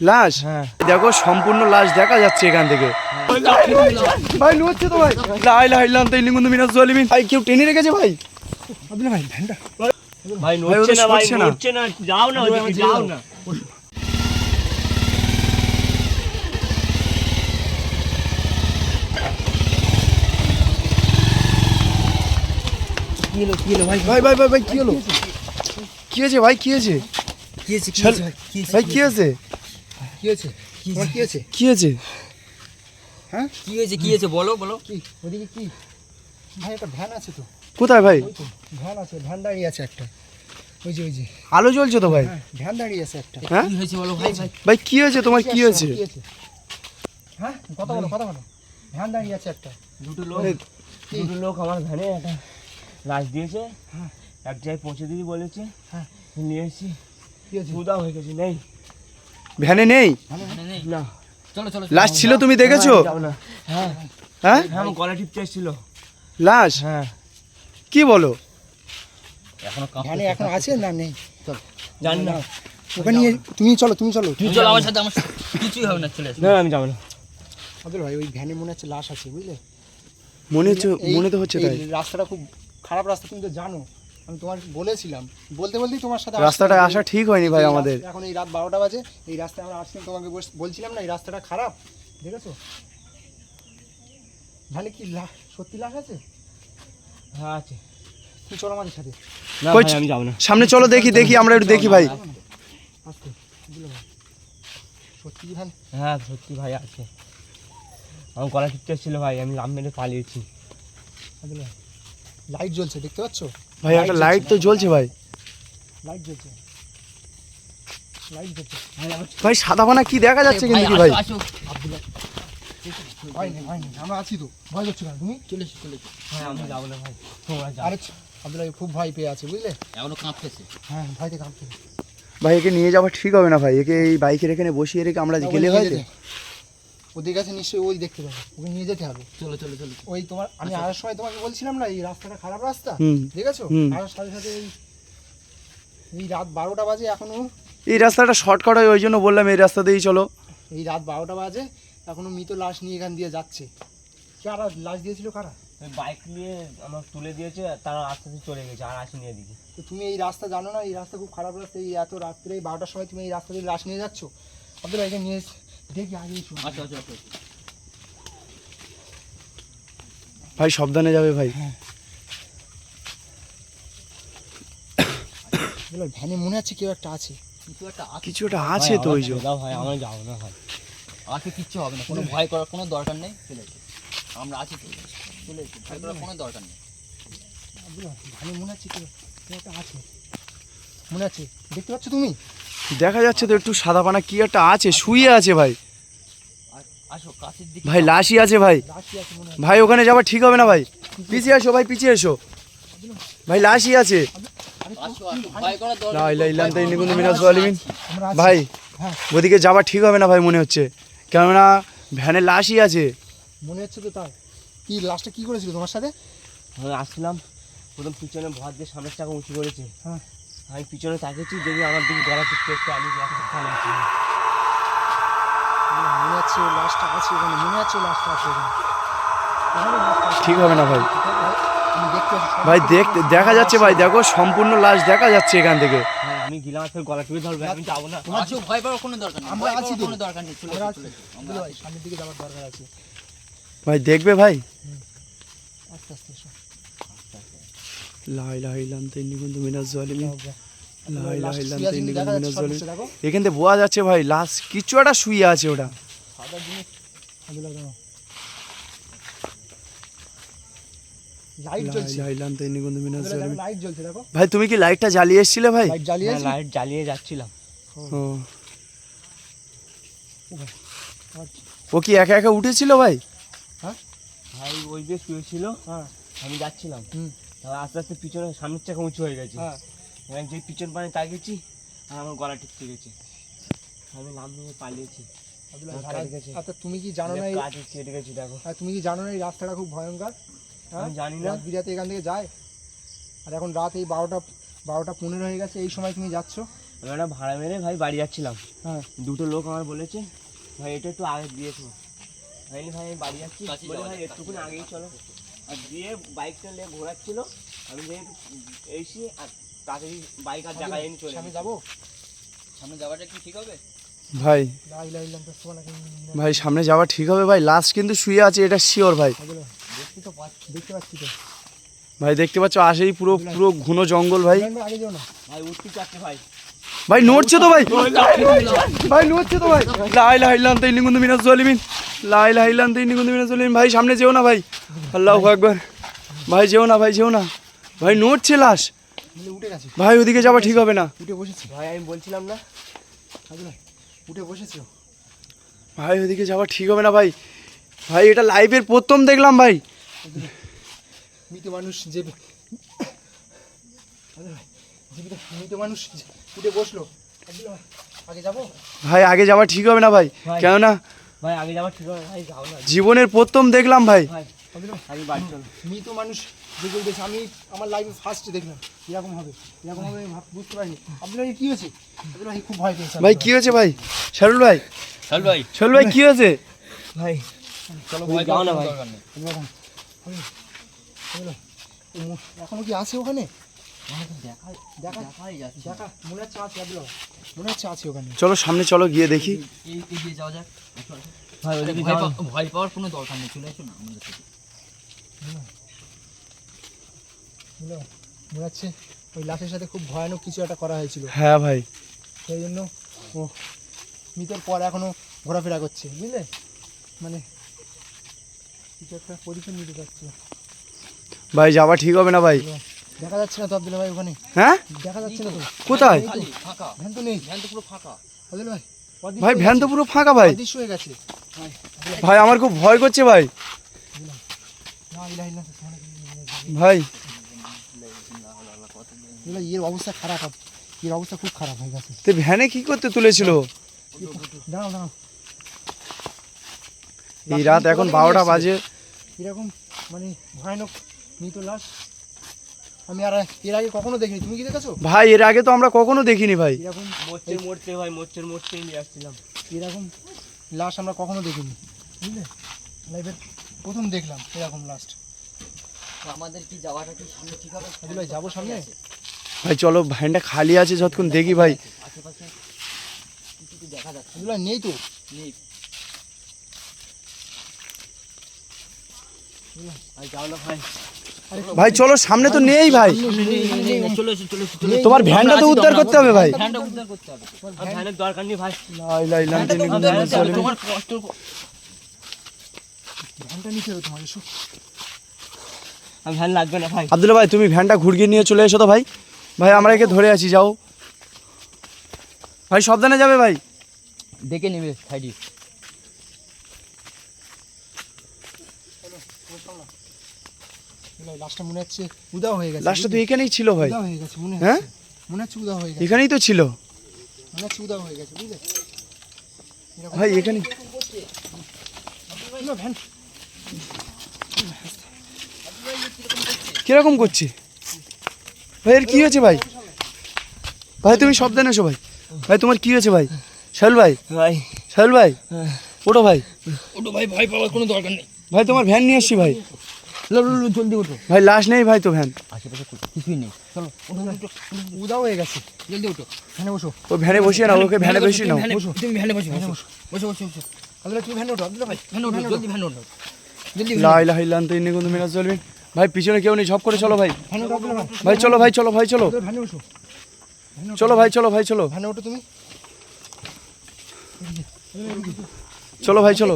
লাশ? হ্যাঁ। দেখো সম্পূর্ণ লাশ দেখা যাচ্ছে এখান থেকে। ভাই লুচ্ছে তো ভাই। লাই লাই লাম তাই মিনাস জলিমিন ভাই কেউ টেনে রেখেছে ভাই? ভাই ভ্যানটা ভাই নড়ছে না ভাই সরছে না। নড়ছে না যাও না ওদিকে যাও না। ভাই ভাই ভাই ভাই কি হলো? কি হয়েছে ভাই কি হয়েছে কি হয়েছে কি হয়েছে ভাই? কি হয়েছে? কি হয়েছে কি হয়েছে কি হয়েছে কি হয়েছে হ্যাঁ কি হয়েছে কি হয়েছে বলো বলো কি ওদিকে কি ভাই একটা ভ্যান আছে তো কোথায় ভাই ভ্যান আছে ভ্যান দাঁড়িয়ে আছে একটা ওই যে ওই যে আলো জ্বলছে তো ভাই হ্যাঁ ভ্যান দাঁড়িয়ে আছে একটা হ্যাঁ কি হয়েছে বলো ভাই ভাই ভাই কি হয়েছে তোমার কি হয়েছে হ্যাঁ কথা বলো কথা বলো ভ্যান দাঁড়িয়ে আছে একটা দুটো লোক দুটো লোক আমার ভ্যানে একটা লাশ দিয়েছে এক জায়গায় পৌঁছে দিদি বলেছে। হ্যাঁ। নিয়ে এসেছি কি হয়ে গেছে নেই। ভ্যানে নেই? মানে না। চলো চলো লাশ ছিল তুমি দেখেছ? না। হ্যাঁ। হ্যাঁ? হ্যাঁ আমার গলা টিপতে এসেছিল। লাশ? হ্যাঁ। কি বলো? এখনও। ভ্যানে এখন আছে না নেই? জানি না। ওখানে তুমি চলো তুমি চলো। তুই চলো আমার সাথে আমার কিছুই হবে না চলে না আমি যাব না। আব্দুল ভাই ওই ভ্যানে মনে হচ্ছে লাশ আছে বুঝলে? মনে হচ্ছে মনে তো হচ্ছে তাই। রাস্তাটা খুব খারাপ রাস্তা তুমি তো জানো। আমি তোমার বলেছিলাম বলতে বলতেই তোমার সাথে রাস্তাটা আসা ঠিক হয়নি ভাই আমাদের। এখন এই রাত বারোটা বাজে এই রাস্তায় আমরা আসছিলাম তোমাকে বস- বলছিলাম না এই রাস্তাটা খারাপ দেখেছ তাহলে কি লাশ সত্যি লাশ আছে? হ্যাঁ আছে। তুমি চলো আমাদের সাথে। না ভাই, আমি যাব না। সামনে চলো দেখি দেখি আমরা একটু দেখি ভাই। আসতে। বুঝলে ভাই? সত্যি কি ভাই? হ্যাঁ সত্যি ভাই আছে। আমার গলা টিপতে এসেছিল ভাই আমি লাভ মেরে পালিয়েছি। বুঝলে? লাইট জ্বলছে দেখতে পাচ্ছ? ভাই একটা লাইট তো জ্বলছে ভাই। লাইট জ্বলছে। লাইট জ্বলছে। ভাই সাদা পানা কি দেখা যাচ্ছে ভাই, কিন্তু কি ভাই? আমরা আছি তো। ভয় করছ না তুমি? চলে এসো, চলে হ্যাঁ আমি যাব না ভাই। আরে আব্দুল্লাহ খুব ভয় পেয়ে আছে বুঝলে? এখনও কাঁপতেছে। হ্যাঁ ভাই একে নিয়ে যাওয়া ঠিক হবে না ভাই। একে এই বাইকের এখানে বসিয়ে রেখে আমরা গেলে হয় তো? ওদের কাছে নিশ্চয়ই ওই দেখতে পাবে ওকে নিয়ে যেতে হবে। চলো চলো চলো। ওই তোমার আমি আসার সময় তোমাকে বলছিলাম না এই রাস্তাটা খারাপ রাস্তা ঠিক আছে আর সাথে সাথে এই এই রাত বারোটা বাজে এখনও। এই রাস্তাটা শর্টকাট হয় ওই জন্য বললাম এই রাস্তা দিয়েই চলো। এই রাত বারোটা বাজে এখনও মৃত লাশ নিয়ে এখান দিয়ে যাচ্ছে। কারা লাশ দিয়েছিল কারা? বাইক নিয়ে আমার তুলে দিয়েছে তারা আস্তে আস্তে চলে গেছে আর আসেনি এদিকে। তো তুমি এই রাস্তা জানো না এই রাস্তা খুব খারাপ রাস্তা এই এত রাত্রে এই বারোটার সময় তুমি এই রাস্তা দিয়ে লাশ নিয়ে যাচ্ছ? আব্দুল এখানে নিয়ে এসে- দেখি আগে এসো। আসো আসো আসো ভাই সাবধানে যাবে ভাই। আব্দুল ভ্যানে মনে হচ্ছে কেউ একটা আছে? কিছু একটা আছে। কিছু একটা আছে তো ওই যে। ভাই আমার যাব না ভাই। আছে কিচ্ছু হবে না কোনো ভয় করার কোনো দরকার নেই চলে আমরা আছি তো। চলে ভয় করার কোনো দরকার নেই। ভ্যানে মনে আছে কেউ কেউ একটা আছে? মনে আছে? দেখতে পাচ্ছ তুমি? দেখা যাচ্ছে তো একটু সাদা পানা কি একটা আছে শুয়ে আছে ভাই। আর আসো কাছের দিকে ভাই লাশই আছে ভাই। ভাই ওখানে যাওয়া ঠিক হবে না ভাই। পিছিয়ে এসো ভাই পিছিয়ে এসো। ভাই লাশই আছে। ভাই ওদিকে যাওয়া ঠিক হবে না ভাই মনে হচ্ছে। কেননা ভ্যানে লাশই আছে। মনে হচ্ছে তো তাই কি লাশটা কি করেছিল তোমার সাথে? আমি আসলাম প্রথম পিছনে ভর দিয়ে সামনের চাকা উঁচু করেছে। হ্যাঁ। আমি পিছনে তাকিয়েছি দেখি আমার দিকে গলা টিপতে একটু আমি গ্লাসে মনে হচ্ছে লাশটা আছে ওখানে মনে হচ্ছে লাশটা আছে ওখানে। ঠিক হবে না ভাই। ভাই দেখতে দেখা যাচ্ছে ভাই দেখো সম্পূর্ণ লাশ দেখা যাচ্ছে এখান থেকে। হ্যাঁ আমি গেলাম ফের গলা টিপে ধরবে আমি যাব না। আসো ভয় পাওয়ার কোনো দরকার নেই। আমরা আছি কোনো দরকার নেই চলে আমরা চলে আমরা ভাই সামনের দিকে যাওয়ার দরকার আছে। ভাই দেখবে ভাই? আস্তে আস্তে এখান থেকে বোঝা যাচ্ছে ভাই লাশ কিছু একটা শুয়ে আছে ওটা। ভাই, তুমি কি লাইটটা জ্বালিয়ে এসেছিলে ভাই? লাইট জ্বালিয়ে হ্যাঁ, জ্বালিয়ে যাচ্ছিলাম। ও। কি একা একা উঠেছিল ভাই? ভাই ওই দিয়ে শুয়েছিল হ্যাঁ। আমি যাচ্ছিলাম। হুম। আস্তে আস্তে পিছনে সামনের চাকা উঁচু হয়ে গেছে। হ্যাঁ। যে পিছন পানে তাকিয়েছি আর আমার গলা টিপতে গেছে। আমি লাভ নিয়ে পালিয়েছি। গেছে। আচ্ছা তুমি কি জানো না কেটে গেছি দেখো। আর তুমি কি জানো না এই রাস্তাটা খুব ভয়ঙ্কর? হ্যাঁ? আমি জানি না। বিরাতে এখান থেকে যায়। আর এখন রাত এই বারোটা বারোটা পনেরো হয়ে গেছে এই সময় তুমি যাচ্ছ? আমি একটা ভাড়া মেরে ভাই বাড়ি যাচ্ছিলাম। হ্যাঁ। দুটো লোক আমার বলেছে ভাই এটা একটু আগে দিয়েছ। ভাই ভাই আমি বাড়ি যাচ্ছি। বলে ভাই একটুকুনি আগেই চলো। আর দিয়ে বাইকটা নিয়ে ঘোরাচ্ছিল। আমি যে এসে আর তাড়াতাড়ি বাইক আর জায়গায় এনে চলে সামনে যাব? সামনে যাওয়াটা কি ঠিক হবে? ভাই ভাই সামনে যাওয়া ঠিক হবে ভাই লাশ কিন্তু শুয়ে আছে এটা শিওর ভাই। দেখতে পাচ্ছি তো। ভাই দেখতে পাচ্ছ আসেই পুরো পুরো ঘন জঙ্গল ভাই। ভাই, আগে ভাই উঠতে চাচ্ছে ভাই। ভাই নড়ছে তো ভাই। ভাই। নড়ছে তো ভাই। লাই লাই লাম তাই নিগুন্দ মিনাস জলিমিন। লাই লাই লাম তাই নিগুন্দ মিনাস ভাই সামনে যেও না ভাই। আল্লাহু আকবার। ভাই যেও না ভাই যেও না। ভাই নড়ছে লাশ বলে উঠে গেছে ভাই ওদিকে যাওয়া ঠিক হবে না। উঠে বসেছি। ভাই আমি বলছিলাম না। উঠে বসেছো। ভাই ওদিকে যাওয়া ঠিক হবে না ভাই। ভাই এটা লাইভের প্রথম দেখলাম ভাই। মৃত মানুষ যে ভাই, মৃত মানুষ উঠে বসল। আগে যাব? ভাই আগে যাওয়া ঠিক হবে না ভাই। ভাই। কেননা ভাই আগে যাওয়ার ঠিক হবে ভাই যাও না। জীবনের প্রথম দেখলাম ভাই। ভাই আগে ভাই, আমি বাড়ি চলো মৃত মানুষ যেগুলো দেখছি আমি আমার লাইফে ফার্স্ট দেখলাম। এরকম হবে? এরকম হবে আমি ভাব- বুঝতে পারিনি। আপনার কি হয়েছে? আব্দুল ভাই খুব ভয় পেয়েছে ভাই কি হয়েছে ভাই? শারুল ভাই। চল ভাই। শারুল ভাই কি হয়েছে? ভাই চলো যাও না ভাই। এখনও কি আছে ওখানে? মনে মনে চলো সামনে চলো গিয়ে দেখি। ভয় পাওয়ার কোনো দরকার নেই চলে এসো না আমাদের সাথে। মনে হচ্ছে ওই লাশের সাথে খুব ভয়ানক কিছু একটা করা হয়েছিল। হ্যাঁ ভাই। সেই জন্য ও মৃতের পর এখনও ঘোরাফেরা করছে বুঝলে? মানে কিছু একটা পজিশন নিতে পারছে ভাই যাওয়া ঠিক হবে না ভাই। দেখা যাচ্ছে না তো আব্দুল ভাই ওখানে? হ্যাঁ? দেখা যাচ্ছে না তো? কোথায়? ফাঁকা। ভ্যান তো নেই। ভ্যান তো পুরো ফাঁকা। আব্দুল ভাই ভাই ভ্যান তো পুরো ফাঁকা ভাই। অদৃশ্য হয়ে গেছে। ভাই আমার খুব ভয় করছে ভাই। ভাই। এর অবস্থা খারাপ এর অবস্থা খুব খারাপ হয়ে গেছে। তো ভ্যানে কি করতে তুলেছিল? দাঁড়াও দাঁড়াও। এই রাত এখন বারোটা বাজে। এরকম মানে ভয়ানক মৃত লাশ। আমি আর এর আগে কখনো দেখিনি। তুমি কি দেখেছ? ভাই এর আগে তো আমরা কখনো দেখিনি ভাই। এরকম মরতে মরতে ভাই মরতে মরতেই নিয়ে আসছিলাম। এরকম লাশ আমরা কখনো দেখিনি। বুঝলে? লাইফের প্রথম দেখলাম এরকম লাস্ট আমাদের কি যাওয়াটা কি সামনে ঠিক হবে? ভাই, যাব সামনে? ভাই চলো ভ্যানটা খালি আছে যতক্ষণ দেখি ভাই। আশেপাশে কিছু কি দেখা যাচ্ছে। এগুলো নেই তো? নেই। ভাই যাও না ভাই। ভাই, চলো, সামনে তো নেই ভাই। তোমার ভ্যানটা তো উদ্ধার করতে হবে ভাই। নেই ভাই, তুমি ভ্যানটা ঘুরিয়ে নিয়ে চলে এসো তো ভাই। ভাই, আমরা একে ধরে আছি, যাও। ভাই, সাবধানে যাবে ভাই। দেখে নেবে, সাইডে। লাস্টটা মনে হচ্ছে উদাও হয়ে গেছে লাস্টটা তো এখানেই ছিল ভাই। উদাও হয়ে গেছে মনে হ্যাঁ? মনে হচ্ছে উদাও হয়ে গেছে। এখানেই তো ছিল। মনে হচ্ছে উদাও হয়ে গেছে বুঝলে? ভাই এখানে কীরকম করছে? ভাই এর কি হয়েছে ভাই? ভাই তুমি সাবধানে এসো ভাই। ভাই তোমার কি হয়েছে ভাই? শাহুল ভাই? ভাই। শাহুল ভাই? ওটো ভাই। ওটো ভাই ভাই পাওয়ার কোনো দরকার নেই। ভাই তোমার ভ্যান নিয়ে এসছি ভাই। জলদি ওঠো। ভাই লাশ নেই ভাই তো ভ্যান। আশেপাশে কিছুই নেই। চলো উদাও হয়ে গেছে। জলদি ওঠো। ভ্যানে বসো। ও ভ্যানে বসিয়ে নাও ওকে ভ্যানে বসিয়ে নাও। ভ্যানে বসো তুমি ভ্যানে বসো বসো বসো বসো বসো। আব্দুল্লাহ তুমি ভ্যানে ওঠো আব্দুল্লাহ ভাই ভ্যানে ওঠো জলদি ভ্যানে ওঠো। জলদি ইন্নি কিন্তু মিনাজ ভাই পিছনে কেউ নেই সব করে চলো ভাই। ভ্যানে ভাই। চলো ভাই চলো ভাই চলো। ভ্যানে বসো। চলো ভাই চলো ভাই চলো। ভ্যানে ওঠো তুমি। চলো ভাই চলো।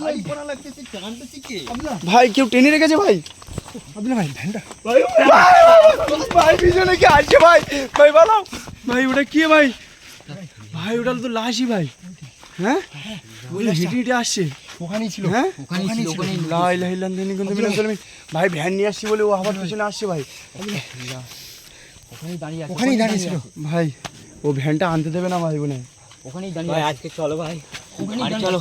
ভারী পড়া লাগতেছে টানতেছি কে আব্দুল্লাহ ভাই কেউ টেনে রেখেছে ভাই? ভাই ভ্যানটা ভাই পিছনে কি আসছে ভাই? ভাই বলো ভাই ওটা কি ভাই? ভাই ওটা তো লাশই ভাই। হ্যাঁ? ওই হেঁটে হেঁটে আসছে। ওখানেই ছিল। হ্যাঁ? ওখানেই ছিল লাই লাই লান কিন্তু মিনাজ চলবেন ভাই ভ্যান নিয়ে আসছি বলে ও আবার পিছনে আসছে ভাই। ওখানেই দাঁড়িয়ে ওখানেই দাঁড়িয়ে ছিল। ভাই ও ভ্যানটা আনতে দেবে না ভাই বোনে। ওখানেই দাঁড়িয়ে আজকে চলো ভাই। বাড়ি চলো।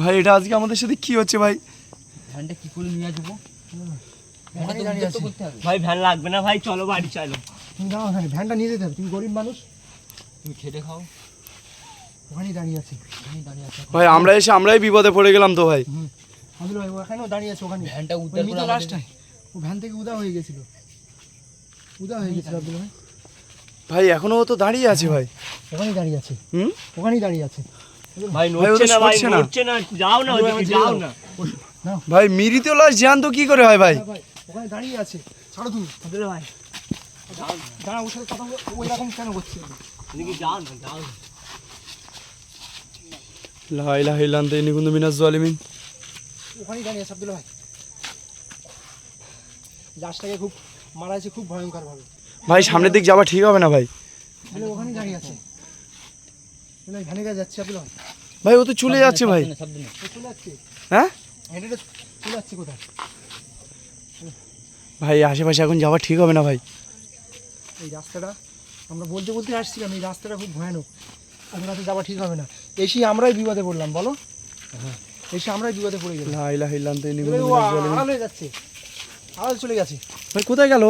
ভাই এটা আজকে আমাদের সাথে কি হচ্ছে ভাই? ভ্যানটা কি করে নিয়ে আসব? হবে। ভাই ভ্যান লাগবে না ভাই চলো বাড়ি চলো। তুমি যাও ওখানে ভ্যানটা নিয়ে যেতে হবে। তুমি গরিব মানুষ। তুমি খেটে খাও। ওখানেই দাঁড়িয়ে আছি। ভাই আমরা এসে আমরাই বিপদে পড়ে গেলাম তো ভাই। আব্দুল ভাই ওখানেও দাঁড়িয়ে আছে ওখানে ভ্যানটা উদ্ধার করে লাস্ট ও ভ্যান থেকে উদা হয়ে গেছিল। উদা হয়ে গেছিল আব্দুল ভাই। ভাই এখনও তো দাঁড়িয়ে আছে ভাই। ওখানেই দাঁড়িয়ে আছে। হুম? ওখানেই দাঁড়িয়ে আছে। ভাই নড়ছে না ভাই নড়ছে না। যাও না ওদিকে যাও না। ভাই মৃত লাশ জ্যান্ত কি করে হয় ভাই? ওখানে দাঁড়িয়ে আছে। ছাড়ো তুমি। আব্দুল ভাই। দাঁড়া ওর সাথে কথা বলে। ও এরকম কেন করছে? ওদিকে যাও না যাও না। লা ইলাহা ইল্লা ইন্নী মিনাজ জালিমিন। ওখানেই দাঁড়িয়ে আছে আব্দুল ভাই। লাশটাকে খুব মারা আছে খুব ভয়ঙ্কর ভাবে ভাই সামনের দিক যাওয়া ঠিক হবে না ভাই? আছে। ভাই যাচ্ছে ভাই ভাই ও তো চলে যাচ্ছে ভাই। হ্যাঁ? ভাই আশেপাশে এখন যাওয়া ঠিক হবে না ভাই? এই রাস্তাটা আমরা বলতে বলতে আসছিলাম এই রাস্তাটা খুব ভয়ানক। ওখানে রাতে যাওয়া ঠিক হবে না। এসে আমরাই বিপদে পড়লাম বলো? হ্যাঁ। এসে আমরাই বিপদে পড়ে গেলাম। হয়ে যাচ্ছে। আড়াল চলে গেছে। ভাই কোথায় গেল?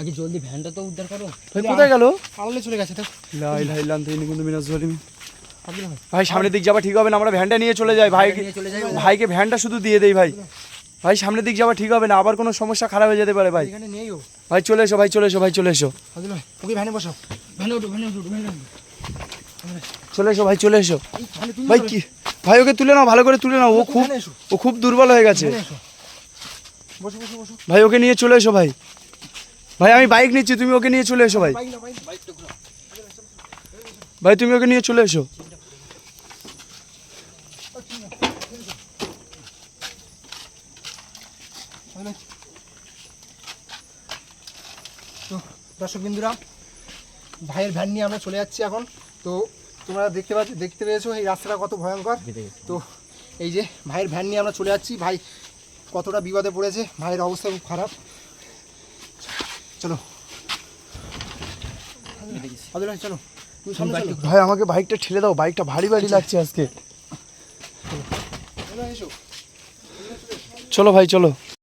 আগে জলদি ভ্যানটা তো উদ্ধার করো। ভাই কোথায় গেল? আড়ালে চলে গেছে তো লা ইলাহা ইল্লা আনতা ইন্নী কুনতু মিনাজ জালিমিন ভাই। সামনের দিক যাওয়া ঠিক হবে না আমরা ভ্যানটা নিয়ে চলে যাই। ভাই নিয়ে চলে যাই। ভাইকে ভ্যানটা শুধু দিয়ে দেই ভাই। ভাই সামনের দিক যাওয়া ঠিক হবে না আবার কোনো সমস্যা খারাপ হয়ে যেতে পারে ভাই। ভাই চলে এসো ভাই চলে এসো ভাই চলে এসো। ওকে ভ্যানে বসাও। ভ্যানে উঠো ভ্যানে উঠো ভ্যানে চলে এসো ভাই চলে এসো। ভাই কি ভাই ওকে তুলে নাও ভালো করে তুলে নাও। ও খুব ও খুব দুর্বল হয়ে গেছে ভ্যানে এসো বসো বসো বসো ভাই ওকে নিয়ে চলে এসো ভাই। ভাই আমি বাইক নিচ্ছি তুমি ওকে নিয়ে চলে এসো ভাই। বাইক না বাইক ভাই তুমি ওকে নিয়ে চলে এসো। তো দর্শক বিন্দুরা ভাইয়ের ভ্যান নিয়ে আমরা চলে যাচ্ছি এখন। তো তোমরা দেখতে পাচ্ছ দেখতে পেয়েছ এই রাস্তাটা কত ভয়ঙ্কর। তো এই যে ভাইয়ের ভ্যান নিয়ে আমরা চলে যাচ্ছি। ভাই কতটা বিবাদে পড়েছে ভাইয়ের অবস্থা খুব খারাপ। চলো। ভাই চলো। ভাই আমাকে বাইকটা ঠেলে দাও বাইকটা ভারী ভারী লাগছে আজকে। চলো ভাই চলো।